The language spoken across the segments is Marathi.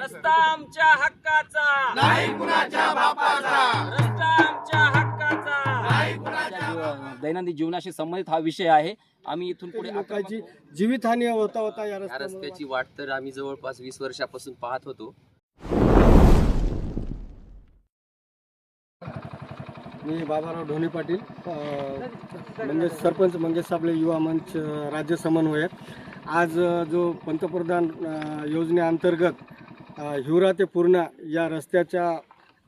रस्ता आमच्या हक्काचा. नाही कुणाच्या बापाचा. रस्ता आमच्या हक्काचा. दैनंदिन जीवनाशी संबंधित हा विषय आहे. आम्ही इथून पुढे लोकांची जीवितहानी होता होता या या रस्त्यामुळे रस्त्याची वाट तर आम्ही जवळपास वीस वर्षापासून पाहत होतो. मी बाबाराव ढोणे पाटील अ, मंगेश सरपंच मंगेश साबळे युवा मंच अ, राज्य समन्वयक. आज अ, जो पंतप्रधान अ, योजनेअंतर्गत हिवरा ते पूर्णा या रस्त्याच्या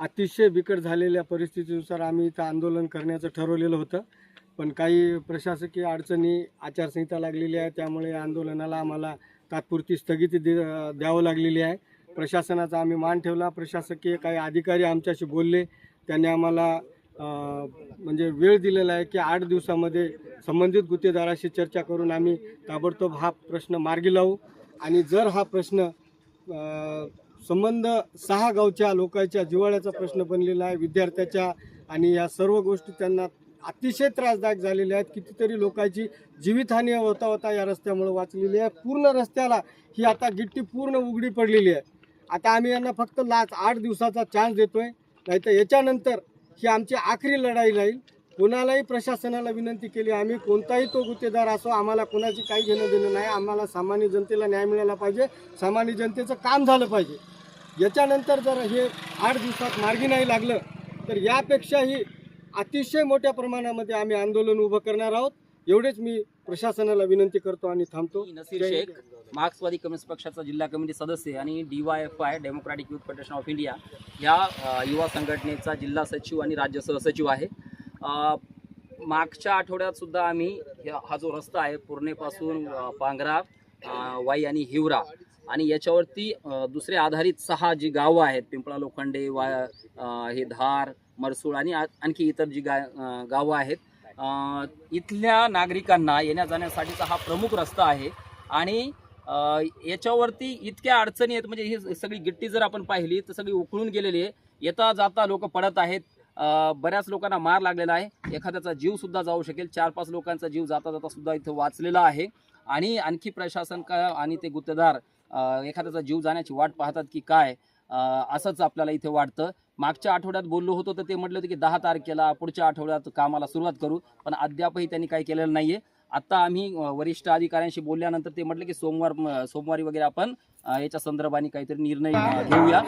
अतिशय बिकट झालेल्या परिस्थितीनुसार आम्ही इथं आंदोलन करण्याचं ठरवलेलं होतं. पण काही प्रशासकीय अडचणी आचारसंहिता लागलेली आहे त्यामुळे आंदोलनाला आम्हाला तात्पुरती स्थगिती दे द्यावं लागलेली आहे. प्रशासनाचा आम्ही मान ठेवला. प्रशासकीय काही अधिकारी आमच्याशी बोलले. त्यांनी आम्हाला म्हणजे वेळ दिलेला आहे की आठ दिवसामध्ये संबंधित गुत्तेदाराशी चर्चा करून आम्ही ताबडतोब हा प्रश्न मार्गी लावू. आणि जर हा प्रश्न संबंध सहा गावच्या लोकांच्या जिव्हाळ्याचा प्रश्न बनलेला आहे विद्यार्थ्याच्या आणि या सर्व गोष्टी त्यांना अतिशय त्रासदायक झालेल्या आहेत. कितीतरी लोकांची जीवितहानी होता होता या रस्त्यामुळे वाचलेली आहे. पूर्ण रस्त्याला ही आता गिट्टी पूर्ण उघडी पडलेली आहे. आता आम्ही यांना फक्त लाच आठ दिवसाचा चान्स देतोय नाहीतर याच्यानंतर ही आमची आखरी लढाई राहील. कोणालाही प्रशासनाला विनंती केली आम्ही कोणताही तो गुत्तेदार असो आम्हाला कोणाची काही घेणं देणं नाही. आम्हाला सामान्य जनतेला न्याय मिळाला पाहिजे. सामान्य जनतेचं काम झालं पाहिजे. याच्यानंतर जर हे आठ दिवसात मार्गी नाही लागलं तर यापेक्षाही अतिशय मोठ्या प्रमाणामध्ये आम्ही आंदोलन उभं करणार आहोत. एवढेच मी प्रशासनाला विनंती करतो आणि थांबतो. नसीर शेख मार्क्सवादी कम्युनिस्ट पक्षाचा जिल्हा कमिटी सदस्य आणि D Y F I Democratic Youth Federation of India या युवा संघटनेचा जिल्हा सचिव आणि राज्य सहसचिव आहे. मागच्या आठवड्यात सुद्धा आम्ही हा जो रस्ता आहे पूर्णेपासून पांगरा वाई आणि हिवरा आणि याच्यावरती दुसरे आधारित सहा जी गावं आहेत पिंपळा लोखंडे वा हे धार मरसूळ आणि आणखी इतर जी गा गावं आहेत. इथल्या नागरिकांना येण्या जाण्यासाठीचा हा प्रमुख रस्ता आहे आणि याच्यावरती इतक्या अडचणी आहेत म्हणजे ही सगळी गिट्टी जर आपण पाहिली तर सगळी उकळून गेलेली आहे. येता जाता लोक पडत आहेत. बऱ्याच लोकांना मार लागलेला आहे. एखाद्याचा जीव सुद्धा जाऊ शकेल. चार पाच लोकांचा जीव जाता जाता सुद्धा इथं वाचलेला आहे. आणि आणखी प्रशासन का आणि ते गुत्तेदार एखाद्याचा जीव जाण्याची वाट पाहतात की काय? असंच आपल्याला इथे वाटतं. मागच्या आठवड्यात बोललो होतो तर ते म्हटलं होतं की दहा तारखेला पुढच्या आठवड्यात कामाला सुरुवात करू. पण अद्यापही त्यांनी काही केलेलं नाहीये. आत्ता आम्ही वरिष्ठ अधिकाऱ्यांशी बोलल्यानंतर ते म्हटलं की सोमवार सोमवारी वगैरे आपण याच्या संदर्भाने काहीतरी निर्णय घेऊया.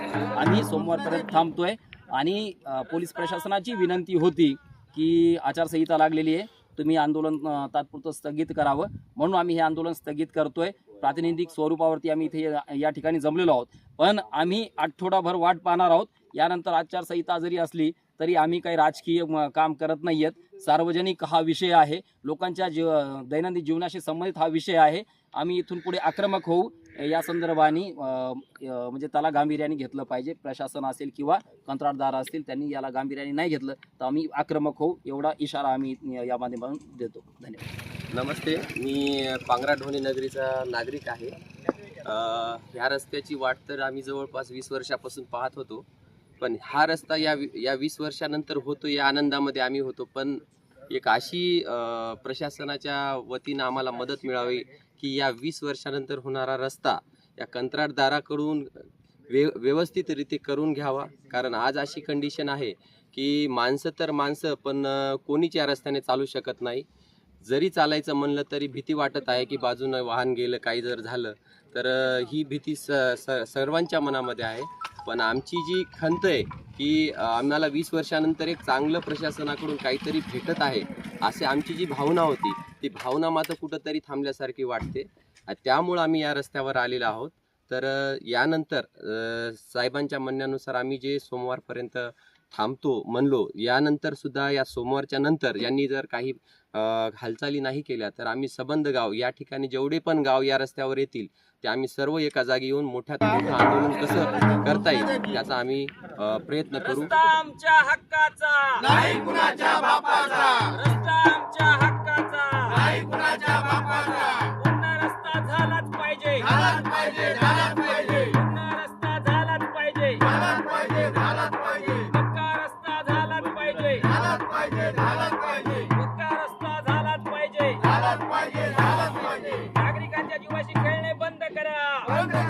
आम्ही सोमवारपर्यंत थांबतोय. आणि पोलीस प्रशासनाची विनंती होती की आचारसंहिता लागलेली आहे. तुम्ही आंदोलन तात्पुरतं स्थगित करावं. म्हणून आम्ही हे आंदोलन स्थगित करतोय. प्रातिनिधिक स्वरूपावरती आम्ही इथे या- ठिकाणी जमलेलो आहोत. पण आम्ही आठवडाभर वाट पाहणार आहोत. यानंतर आचारसंहिता जरी असली तरी आम्ही काही राजकीय काम करत नाहीयेत. सार्वजनिक हा विषय आहे. लोकांच्या जीव दैनंदिन जीवनाशी संबंधित हा विषय आहे. आम्ही इथून पुढे आक्रमक होऊ या संदर्भाने म्हणजे त्याला गांभीर्याने घेतलं पाहिजे. प्रशासन असेल किंवा कंत्राटदार असतील त्यांनी याला गांभीर्याने नाही घेतलं तर आम्ही आक्रमक होऊ एवढा इशारा आम्ही या माध्यमातून देतो. धन्यवाद. नमस्ते. मी पांगरा ढोणे नगरीचा नागरिक आहे. ह्या रस्त्याची वाट तर आम्ही जवळपास वीस वर्षापासून पाहत होतो. पण हा रस्ता या वी- या वीस वर्षानंतर होतो या आनंदामध्ये आम्ही होतो. पण एक अशी प्रशासनाच्या वतीनं आम्हाला मदत मिळावी की या वीस वर्षानंतर होणारा रस्ता या कंत्राटदाराकडून वे व्यवस्थितरित्या करून घ्यावा. कारण आज अशी कंडिशन आहे की माणसं तर माणसं पण कोणीच या रस्त्याने चालू शकत नाही. जरी चालायचं म्हणलं तरी भीती वाटत आहे की बाजूनं वाहन गेलं काही जर झालं तर ही भीती स स सर्वांच्या मनामध्ये आहे. पण आमची जी खंत आहे की आम्हाला वीस वर्षानंतर एक चांगलं प्रशासनाकडून काहीतरी भेटत आहे असे आमची जी भावना होती ती भावना मात्र कुठंतरी थांबल्यासारखी वाटते. त्यामुळं आम्ही या रस्त्यावर आलेलो आहोत. तर यानंतर साहेबांच्या म्हणण्यानुसार आम्ही जे सोमवारपर्यंत थांबतो म्हणलो. यानंतर सुद्धा या सोमवारच्या नंतर यांनी जर काही हालचाली नाही केल्या तर आम्ही सबंध गाव या ठिकाणी जेवढे पण गाव या रस्त्यावर येतील ते आम्ही सर्व एका जागी येऊन मोठ्यात मोठं आंदोलन कसं करता येईल याचा आम्ही प्रयत्न करू. आमच्या हक्काचा. पाहिजे नागरिकांच्या